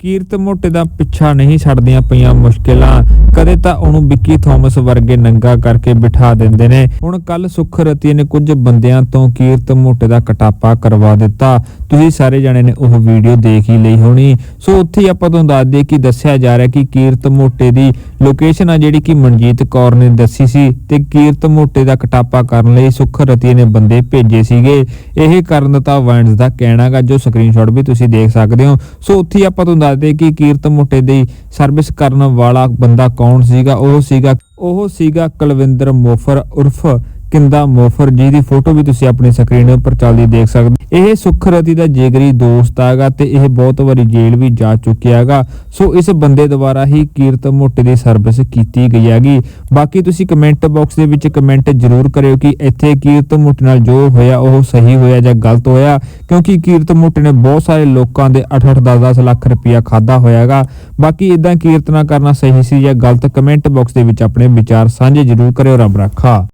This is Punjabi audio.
ਕੀਰਤ ਮੋਟੇ ਦਾ ਪਿੱਛਾ ਨਹੀਂ ਛੱਡਦੀਆਂ ਪਈਆਂ ਮੁਸ਼ਕਿਲਾਂ। ਕਦੇ ਤਾਂ ਉਹਨੂੰ ਵਿੱਕੀ ਥਾਮਸ ਵਰਗੇ ਨੰਗਾ ਕਰਕੇ ਬਿਠਾ ਦਿੰਦੇ ਨੇ। ਹੁਣ ਕੱਲ ਸੁਖਰਤੀ ਨੇ ਕੁਝ ਬੰਦਿਆਂ ਤੋਂ ਕੀਰਤ ਮੋਟੇ ਦਾ ਕਟਾਪਾ ਕਰਵਾ ਦਿੱਤਾ। ਤੁਸੀਂ ਸਾਰੇ ਜਣੇ ਨੇ ਉਹ ਵੀਡੀਓ ਦੇਖ ਹੀ ਲਈ ਹੋਣੀ। ਸੋ ਉੱਥੇ ਆਪਾਂ ਤੁਹਾਨੂੰ ਦੱਸ ਦਈਏ ਕਿ ਦੱਸਿਆ ਜਾ ਰਿਹਾ ਕਿ ਕੀਰਤ ਮੋਟੇ ਦੀ ਲੋਕੇਸ਼ਨ ਆ ਜਿਹੜੀ ਕਿ ਮਨਜੀਤ ਕੌਰ ਨੇ ਦੱਸੀ ਸੀ ਤੇ ਕੀਰਤ ਮੋਟੇ ਦਾ ਕਟਾਪਾ ਕਰਨ ਲਈ ਸੁਖਰਤੀ ਨੇ ਬੰਦੇ ਭੇਜੇ ਸੀਗੇ। ਇਹ ਕਰਨ ਦਾ ਤਾਂ ਵੈਂਡਸ ਦਾ ਕਹਿਣਾਗਾ, ਜੋ ਸਕਰੀਨਸ਼ਾਟ ਵੀ ਤੁਸੀਂ ਦੇਖ ਸਕਦੇ ਹੋ। ਸੋ ਉੱਥੇ ਆਪਾਂ ਤੁਹਾਨੂੰ ਦੱਸਦੇ ਕਿ ਕੀਰਤ ਮੋਟੇ ਦੀ ਸਰਵਿਸ ਕਰਨ ਵਾਲਾ ਬੰਦਾ ਕੌਣ ਸੀਗਾ? ਉਹ ਸੀਗਾ ਉਹ ਸੀਗਾ ਕੁਲਵਿੰਦਰ ਮੋਫਰ ਉਰਫ ਕਿੰਦਾ ਮੋਫਰ ਜੀ ਦੀ ਫੋਟੋ ਵੀ ਤੁਸੀਂ ਆਪਣੀ ਸਕਰੀਨ ਉੱਪਰ ਚੱਲਦੀ ਦੇਖ ਸਕਦੇ ਇਹ ਸੁਖਰਤੀ ਦਾ ਜੇਗਰੀ ਦੋਸਤ ਹੈਗਾ ਤੇ ਇਹ ਬਹੁਤ ਵਾਰੀ ਜੇਲ੍ਹ ਵੀ ਜਾ ਚੁੱਕਿਆ ਹੈਗਾ। ਸੋ ਇਸ ਬੰਦੇ ਦੁਆਰਾ ਹੀ ਕੀਰਤ ਮੋਟੇ ਦੀ ਸਰਵਿਸ ਕੀਤੀ ਗਈ ਹੈਗੀ। ਬਾਕੀ ਤੁਸੀਂ ਕਮੈਂਟ ਬਾਕਸ ਦੇ ਵਿੱਚ ਕਮੈਂਟ ਜ਼ਰੂਰ ਕਰਿਓ ਕਿ ਇੱਥੇ ਕੀਰਤ ਮੋਟੇ ਨਾਲ ਜੋ ਹੋਇਆ, ਉਹ ਸਹੀ ਹੋਇਆ ਜਾਂ ਗਲਤ ਹੋਇਆ। ਕਿਉਂਕਿ ਕੀਰਤ ਮੋਟੇ ਨੇ ਬਹੁਤ ਸਾਰੇ ਲੋਕਾਂ ਦੇ 8-8 10-10 ਲੱਖ ਰੁਪਇਆ ਖਾਦਾ ਹੋਇਆਗਾ ਬਾਕੀ ਇਦਾਂ ਕੀਰਤਨਾ ਕਰਨਾ ਸਹੀ ਸੀ ਜਾਂ ਗਲਤ, ਕਮੈਂਟ ਬਾਕਸ ਦੇ ਵਿੱਚ ਆਪਣੇ ਵਿਚਾਰ ਸਾਂਝੇ ਜ਼ਰੂਰ ਕਰਿਓ। ਰੱਬ ਰੱਖਾ।